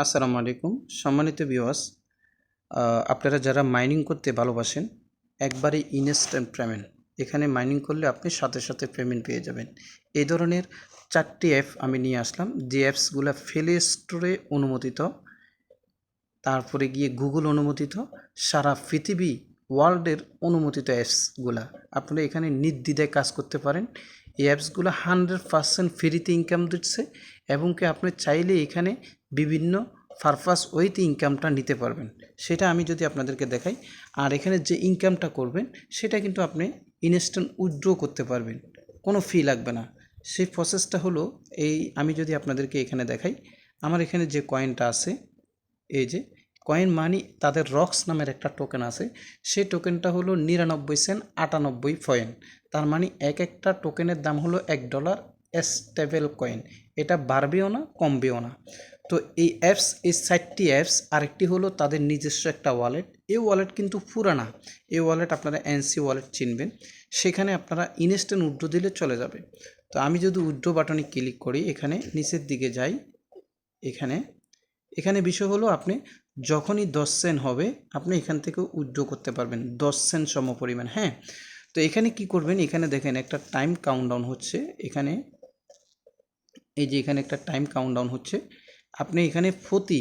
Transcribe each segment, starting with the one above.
আসসালামু আলাইকুম। সম্মানিত বিওয়াস আপনারা যারা মাইনিং করতে ভালোবাসেন, একবারে ইনস্ট্যান্ট পেমেন্ট এখানে মাইনিং করলে আপনি সাথে সাথে পেমেন্ট পেয়ে যাবেন। এই ধরনের চারটি অ্যাপ আমি নিয়ে আসলাম। যে অ্যাপসগুলো প্লে স্টোরে অনুমোদিত, তারপরে গিয়ে গুগল অনুমোদিত, সারা পৃথিবী ওয়ার্ল্ডের অনুমোদিত অ্যাপসগুলা আপনারা এখানে নির্দ্বিধায় কাজ করতে পারেন। এই অ্যাপসগুলো হান্ড্রেড পার্সেন্ট ফ্রিতে ইনকাম দিচ্ছে এবং কি আপনি চাইলে এখানে বিভিন্ন পারপাস ওয়েতে ইনকামটা নিতে পারবেন। সেটা আমি যদি আপনাদেরকে দেখাই, আর এখানে যে ইনকামটা করবেন, সেটা কিন্তু আপনি ইনস্ট্যান্ট উইথড্র করতে পারবেন। কোনো ফি লাগবে না। সেই প্রসেসটা হলো, এই আমি যদি আপনাদেরকে এখানে দেখাই, আমার এখানে যে কয়েনটা আছে, এই যে কয়েন মানি তাদের রক্স নামের একটা টোকেন আছে, সেই টোকেনটা হলো নিরানব্বই সেন্ট আটানব্বই পয়েন্ট তার মানে এক একটা টোকেনের দাম হলো এক ডলার স্টেবল কয়েন এটা বাড়বেও না, কমবেও না। তো এই অ্যাপস এই সাইটটি অ্যাপস আরেকটি হলো তাদের নিজস্ব একটা ওয়ালেট এই ওয়ালেট কিন্তু পুরানা। এই ওয়ালেট আপনারা এনসি ওয়ালেট চিনবেন। সেখানে আপনারা ইনস্ট্যান্ট উড্রো দিলে চলে যাবে। তো আমি যদি উড্রো বাটনে ক্লিক করি, এখানে নিচের দিকে যাই, এখানে এখানে বিষয় হলো আপনি যখনই দশ সেন্ট হবে, আপনি এখান থেকে উইথড্র করতে পারবেন। দশ সেন্ট সম পরিমাণ হ্যাঁ? তো এখানে কি করবেন? এখানে দেখেন একটা টাইম কাউন্টডাউন হচ্ছে। এখানে এই যে এখানে একটা টাইম কাউন্টডাউন হচ্ছে। আপনি এখানে প্রতি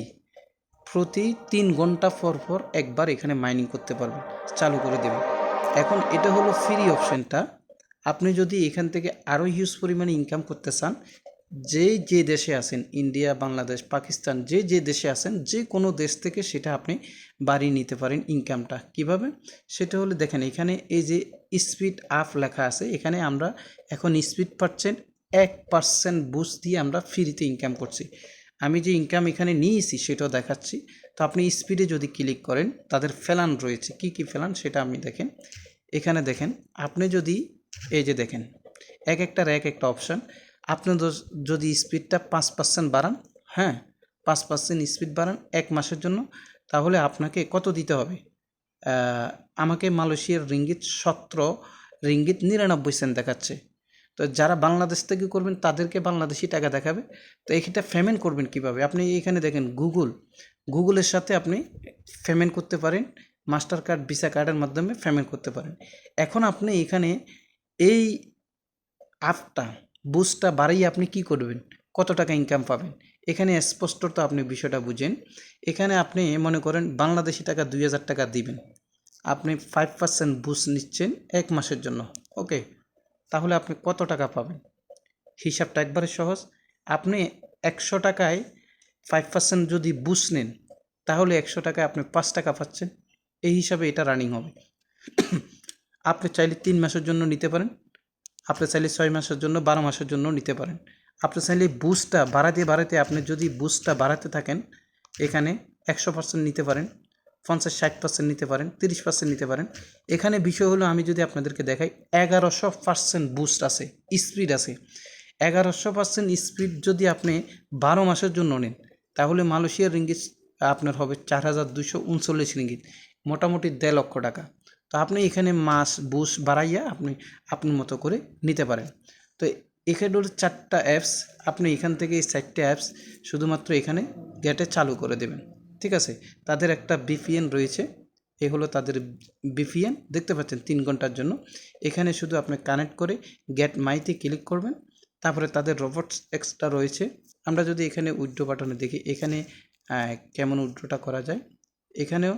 প্রতি তিন ঘণ্টা পর পর একবার এখানে মাইনিং করতে পারবেন, চালু করে দেবেন। এখন এটা হলো ফ্রি অপশানটা আপনি যদি এখান থেকে আরও হিউজ পরিমাণে ইনকাম করতে চান যে যে দেশে আছেন, ইন্ডিয়া, বাংলাদেশ, পাকিস্তান, যে যে দেশে আছেন, যে কোনো দেশ থেকে সেটা আপনি বাড়িয়ে নিতে পারেন ইনকামটা কীভাবে? সেটা হলে দেখেন, এখানে এই যে স্পিড আপ লেখা আছে, এখানে আমরা এখন স্পিড পার্সেন্ট এক পার্সেন্ট বুস দিয়ে আমরা ফ্রিতে ইনকাম করছি। আমি যে ইনকাম এখানে নিয়েছি, সেটাও দেখাচ্ছি। তো আপনি স্পিডে যদি ক্লিক করেন, তাদের ফেলান রয়েছে। কি কি ফেলান, সেটা আপনি দেখেন। এখানে দেখেন, আপনি যদি, এই যে দেখেন, এক একটার এক একটা অপশান আপনি যদি স্পিডটা পাঁচ পার্সেন্ট বাড়ান হ্যাঁ পাঁচ পার্সেন্ট স্পিড বাড়ান এক মাসের জন্য, তাহলে আপনাকে কত দিতে হবে? আমাকে মালয়েশিয়ার রিঙ্গিত সতেরো, রিঙ্গিত নিরানব্বই সেন্ট দেখাচ্ছে। তো যারা বাংলাদেশ থেকে করবেন, তাদেরকে বাংলাদেশি টাকা দেখাবে। তো এইটা পেমেন্ট করবেন কীভাবে? আপনি এখানে দেখেন গুগল গুগলের সাথে আপনি পেমেন্ট করতে পারেন মাস্টার কার্ড ভিসা কার্ডের মাধ্যমে পেমেন্ট করতে পারেন। এখন আপনি এখানে এই অ্যাপটা বুস্টটা বাড়াইয়ে আপনি কি করবেন? কত টাকা ইনকাম পাবেন? এখানে স্পষ্ট তো আপনি বিষয়টা বুঝেন। এখানে আপনি মনে করেন বাংলাদেশি টাকা দুই হাজার টাকা দিবেন। আপনি ফাইভ পার্সেন্ট বুস্ট নিচ্ছেন এক মাসের জন্য। ওকে? তাহলে আপনি কত টাকা পাবেন? হিসাবটা একবারে সহজ। আপনি একশো টাকায় ফাইভ পার্সেন্ট যদি বুস্ট নেন, তাহলে একশো টাকায় আপনি পাঁচ টাকা পাচ্ছেন। এই হিসাবে এটা রানিং হবে। আপনি চাইলে তিন মাসের জন্য নিতে পারেন। আপনি চাইলে ছয় মাসের জন্য, বারো মাসের জন্য নিতে পারেন। আপনি চাইলে বুস্টটা বাড়াতে বাড়াতে আপনি যদি বুস্টটা বাড়াতে থাকেন, এখানে একশো পার্সেন্ট নিতে পারেন, পঞ্চাশ ষাট পার্সেন্ট নিতে পারেন, তিরিশ পার্সেন্ট নিতে পারেন। এখানে বিষয় হলো, আমি যদি আপনাদেরকে দেখাই, এগারোশো পার্সেন্ট বুস্ট আছে, স্পিড আছে। এগারোশো পার্সেন্ট স্পিড যদি আপনি বারো মাসের জন্য নেন, তাহলে মালয়েশিয়ার রিঙ্গিত আপনার হবে চার হাজার দুশো উনচল্লিশ রিঙ্গিত, মোটামুটি দেড় লক্ষ টাকা। তো আপনি এখানে মাস বুস বাড়াইয়া আপনি, আপনার মতো করে নিতে পারেন। তো এখানে হলো চারটা অ্যাপস আপনি এখান থেকে এই চারটে অ্যাপস শুধুমাত্র এখানে গেটে চালু করে দেবেন। ঠিক আছে? তাদের একটা বিপিএন রয়েছে। এ হলো তাদের বিপিএন দেখতে পাচ্ছেন তিন ঘণ্টার জন্য। এখানে শুধু আপনি কানেক্ট করে গেট মাইতে ক্লিক করবেন। তারপরে তাদের রোবটস এক্সট্রা রয়েছে। আমরা যদি এখানে উইড্রো বাটনে দেখি, এখানে কেমন উইড্রোটা করা যায়? এখানেও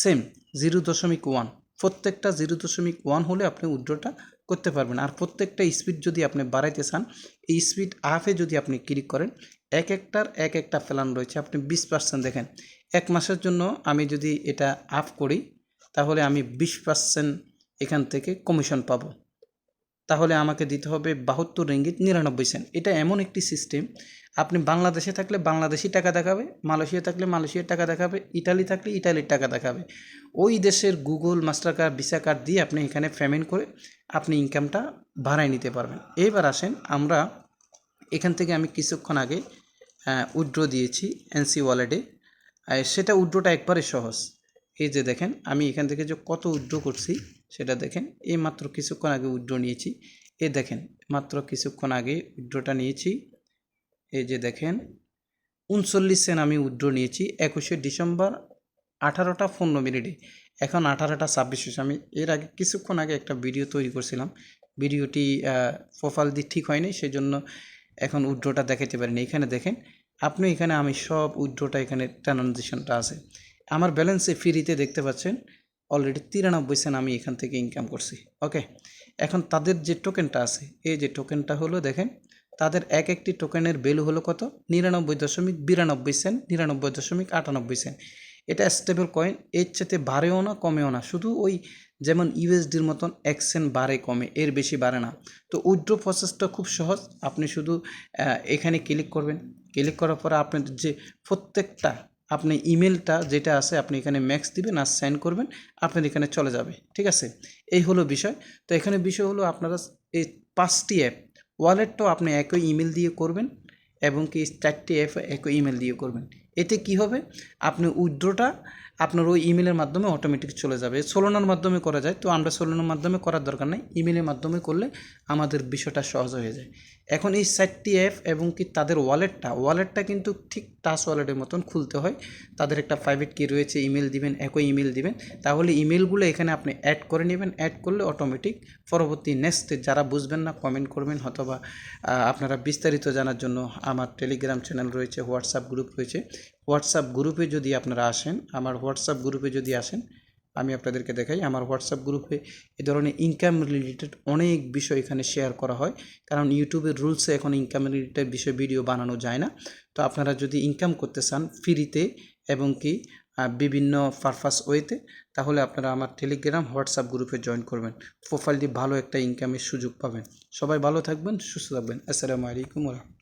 সেম জিরো দশমিক ওয়ান প্রত্যেকটা জিরো দশমিক ওয়ান হলে আপনি উইড্রোটা করতে পারবেন। আর প্রত্যেকটা স্পিড যদি আপনি বাড়াইতে চান, এই স্পিড আপে যদি আপনি ক্লিক করেন, এক একটার এক একটা প্ল্যান রয়েছে। আপনি বিশ পার্সেন্ট দেখেন, এক মাসের জন্য আমি যদি এটা আপ করি, তাহলে আমি বিশ পার্সেন্ট এখান থেকে কমিশন পাবো। তাহলে আমাকে দিতে হবে বাহাত্তর রিঙ্গিত নিরানব্বই সেন্ট। এটা এমন একটি সিস্টেম আপনি বাংলাদেশে থাকলে বাংলাদেশি টাকা দেখাবে, মালয়েশিয়া থাকলে মালয়েশিয়ার টাকা দেখাবে ইটালি থাকলে ইটালির টাকা দেখাবে। ওই দেশের Google Mastercard Visa card দিয়ে আপনি এখানে পেমেন্ট করে আপনি ইনকামটা ভাড়ায় নিতে পারবেন। এবার আসেন, আমরা এখান থেকে আমি কিছুক্ষণ আগে উইড্রো দিয়েছি এনসি ওয়ালেটে সেটা উইড্রোটা একবারে সহজ। এই যে দেখেন, আমি এখান থেকে যে কত উইড্রো করছি সেটা দেখেন। এই মাত্র কিছুক্ষণ আগে উইড্রো নিয়েছি। এ দেখেন, মাত্র কিছুক্ষণ আগে উইড্রোটা নিয়েছি। এই যে দেখেন, উনচল্লিশ সেন্ট আমি উইথড্র নিয়েছি। একুশে ডিসেম্বর, আঠারোটা পনেরো মিনিটে। এখন আঠারোটা ছাব্বিশ আমি এর আগে কিছুক্ষণ আগে একটা ভিডিও তৈরি করছিলাম। ভিডিওটি প্রোফাইল দিয়ে ঠিক হয়নি সেই জন্য এখন উইথড্রটা দেখাতে পারিনি। এখানে দেখেন, আপনি এখানে আমি সব উইথড্রটা এখানে ট্রানজেকশনটা আছে। আমার ব্যালেন্সে ফ্রিতে দেখতে পাচ্ছেন অলরেডি তিরানব্বই সেন্ট আমি এখান থেকে ইনকাম করছি ওকে এখন তাদের যে টোকেনটা আছে, এই যে টোকেনটা হলো দেখেন, তাদের এক একটি টোকেনের ভ্যালু হলো কত? নিরানব্বই দশমিক বিরানব্বই সেন্ট নিরানব্বই দশমিক আটানব্বই সেন্ট এটা স্টেবল কয়েন এর চেতে বাড়েও না, কমেও না। শুধু ওই যেমন ইউএসডির মতন এক সেন্ট বাড়ে, কমে, এর বেশি বাড়ে না। তো উইথড্র প্রসেসটা খুব সহজ, আপনি শুধু এখানে ক্লিক করবেন। ক্লিক করার পরে আপনাদের যে প্রত্যেকটা আপনি ইমেলটা যেটা আছে, আপনি এখানে ম্যাক্স দিবেন আর সেন্ড করবেন, আপনার এখানে চলে যাবে, ঠিক আছে? এই হলো বিষয়। তো এখানে বিষয় হলো আপনারা এই পাঁচটি অ্যাপ ওয়ালেটটাও আপনি একই ইমেল দিয়ে করবেন এবং কি চারটি অ্যাপ একই ইমেল দিয়ে করবেন। এতে কি হবে? আপনি উইথড্রটা আপনার ওই ইমেলের মাধ্যমে অটোমেটিক চলে যাবে। সোলোনার মাধ্যমে করা যায়, তো আমরা সোলোনার মাধ্যমে করার দরকার নেই। ইমেলের মাধ্যমে করলে আমাদের বিষয়টা সহজ হয়ে যায়। এখন এই সাইটটি অ্যাপ এবং কি তাদের ওয়ালেটটা ওয়ালেটটা কিন্তু ঠিক টাচ ওয়ালেটের মতন খুলতে হয়। তাদের একটা প্রাইভেট কি রয়েছে ইমেল দিবেন, একই ইমেল দিবেন। তাহলে ইমেলগুলো এখানে আপনি অ্যাড করে নেবেন অ্যাড করলে অটোমেটিক পরবর্তী নেক্সটে যারা বুঝবেন না কমেন্ট করবেন অথবা আপনারা বিস্তারিত জানার জন্য আমার টেলিগ্রাম চ্যানেল রয়েছে হোয়াটসঅ্যাপ গ্রুপ রয়েছে। হোয়াটসঅ্যাপ গ্রুপে যদি আপনারা আসেন, আমার হোয়াটসঅ্যাপ গ্রুপে যদি আসেন, আমি আপনাদেরকে দেখাই। আমার হোয়াটসঅ্যাপ গ্রুপে এ ধরনের ইনকাম রিলেটেড অনেক বিষয় এখানে শেয়ার করা হয়। কারণ ইউটিউবের রুলসে এখন ইনকাম রিলেটেড বিষয় ভিডিও বানানো যায় না। তো আপনারা যদি ইনকাম করতে চান ফ্রিতে এবং কি বিভিন্ন পারপাস ওয়েতে তাহলে আপনারা আমার টেলিগ্রাম হোয়াটসঅ্যাপ গ্রুপে জয়েন করবেন। প্রোফাইলটি ভালো একটা ইনকামের সুযোগ পাবেন। সবাই ভালো থাকবেন, সুস্থ থাকবেন। আসসালামু আলাইকুম রহমতুল্লাহ।